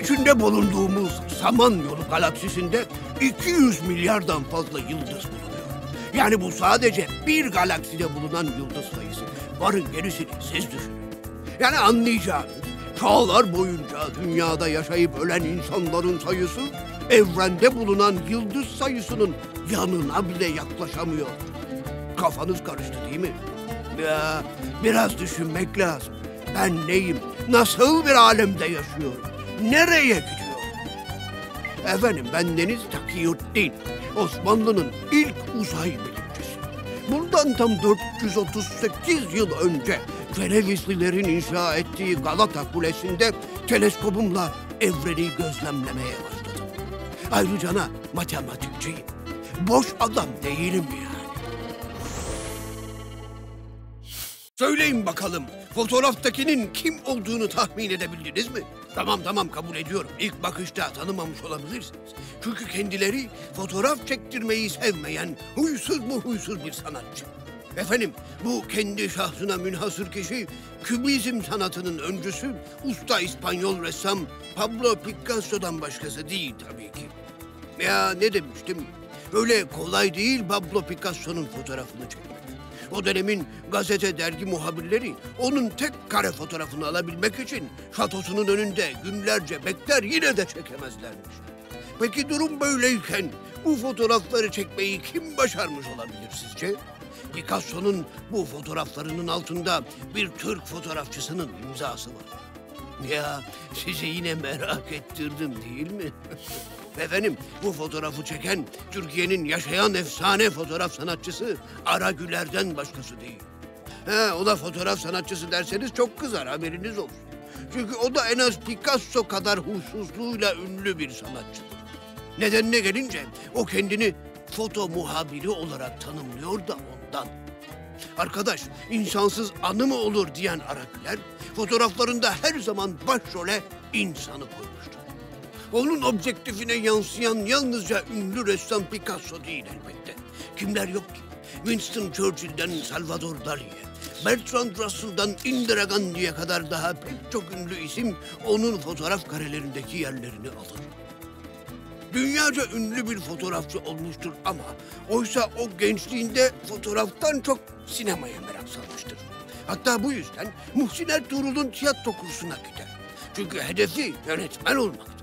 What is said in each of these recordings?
İçinde bulunduğumuz Samanyolu galaksisinde 200 milyardan fazla yıldız bulunuyor. Yani bu sadece bir galakside bulunan yıldız sayısı. Varın gerisini siz düşünün. Yani anlayacağınız çağlar boyunca dünyada yaşayıp ölen insanların sayısı evrende bulunan yıldız sayısının yanına bile yaklaşamıyor. Kafanız karıştı değil mi? Ya biraz düşünmek lazım. Ben neyim? Nasıl bir alemde yaşıyorum? Nereye gidiyorum? Efendim ben Deniz Takiyuddin. Osmanlı'nın ilk uzay bilimcisi. Bundan tam 438 yıl önce Cenevizlilerin inşa ettiği Galata Kulesi'nde teleskopumla evreni gözlemlemeye başladım. Ayrıca matematikçiyim. Boş adam değilim yani. Söyleyin bakalım, fotoğraftakinin kim olduğunu tahmin edebildiniz mi? Tamam tamam kabul ediyorum. İlk bakışta tanımamış olabilirsiniz. Çünkü kendileri fotoğraf çektirmeyi sevmeyen huysuz mu huysuz bir sanatçı. Efendim bu kendi şahsına münhasır kişi kübizm sanatının öncüsü usta İspanyol ressam Pablo Picasso'dan başkası değil tabii ki. Ya ne demiştim? Öyle kolay değil Pablo Picasso'nun fotoğrafını çekmek. O dönemin gazete dergi muhabirleri onun tek kare fotoğrafını alabilmek için şatosunun önünde günlerce bekler yine de çekemezlermiş. Peki durum böyleyken bu fotoğrafları çekmeyi kim başarmış olabilir sizce? Picasso'nun bu fotoğraflarının altında bir Türk fotoğrafçısının imzası var. Ya sizi yine merak ettirdim değil mi? Efendim bu fotoğrafı çeken Türkiye'nin yaşayan efsane fotoğraf sanatçısı Ara Güler'den başkası değil. He, o da fotoğraf sanatçısı derseniz çok kızar haberiniz olsun. Çünkü o da en az Picasso kadar huysuzluğuyla ünlü bir sanatçıdır. Nedenine gelince o kendini foto muhabiri olarak tanımlıyor da ondan. Arkadaş, insansız anı mı olur diyen Araküler, fotoğraflarında her zaman başrole insanı koymuştur. Onun objektifine yansıyan yalnızca ünlü ressam Picasso değil elbette. Kimler yok ki? Winston Churchill'den Salvador Dali'ye, Bertrand Russell'dan Indira Gandhi'ye kadar daha pek çok ünlü isim onun fotoğraf karelerindeki yerlerini alır. Dünyaca ünlü bir fotoğrafçı olmuştur ama oysa o gençliğinde fotoğraftan çok sinemaya merak salmıştır. Hatta bu yüzden Muhsin Ertuğrul'un tiyatro kursuna gider. Çünkü hedefi yönetmen olmaktır.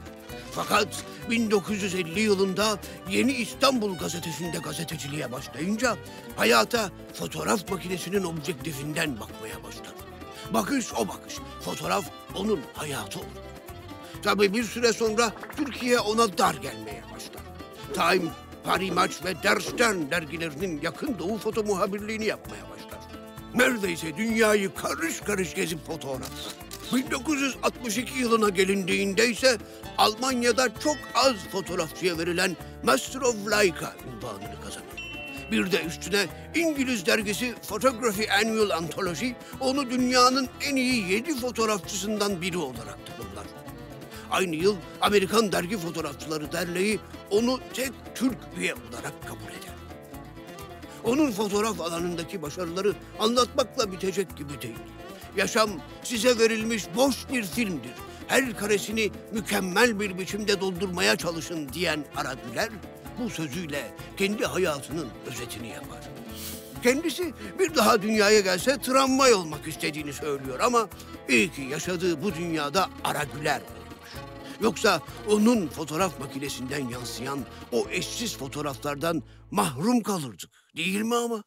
Fakat 1950 yılında Yeni İstanbul gazetesinde gazeteciliğe başlayınca hayata fotoğraf makinesinin objektifinden bakmaya başlar. Bakış o bakış. Fotoğraf onun hayatı olur. Tabii bir süre sonra Türkiye ona dar gelmeye başlar. Time, Paris Match ve Der dergilerinin yakın doğu foto muhabirliğini yapmaya başlar. Neredeyse dünyayı karış karış gezip fotoğraflar. 1962 yılına gelindiğinde ise Almanya'da çok az fotoğrafçıya verilen Master of Leica unvanını kazanır. Bir de üstüne İngiliz dergisi Photography Annual Anthology onu dünyanın en iyi yedi fotoğrafçısından biri olarak tanımlar. Aynı yıl Amerikan Dergi Fotoğrafçıları Derneği onu tek Türk üye olarak kabul eder. Onun fotoğraf alanındaki başarıları anlatmakla bitecek gibi değil. Yaşam size verilmiş boş bir filmdir. Her karesini mükemmel bir biçimde doldurmaya çalışın diyen Aragüler bu sözüyle kendi hayatının özetini yapar. Kendisi bir daha dünyaya gelse tramvay olmak istediğini söylüyor ama iyi ki yaşadığı bu dünyada Aragüler. Yoksa onun fotoğraf makinesinden yansıyan o eşsiz fotoğraflardan mahrum kalırdık değil mi ama?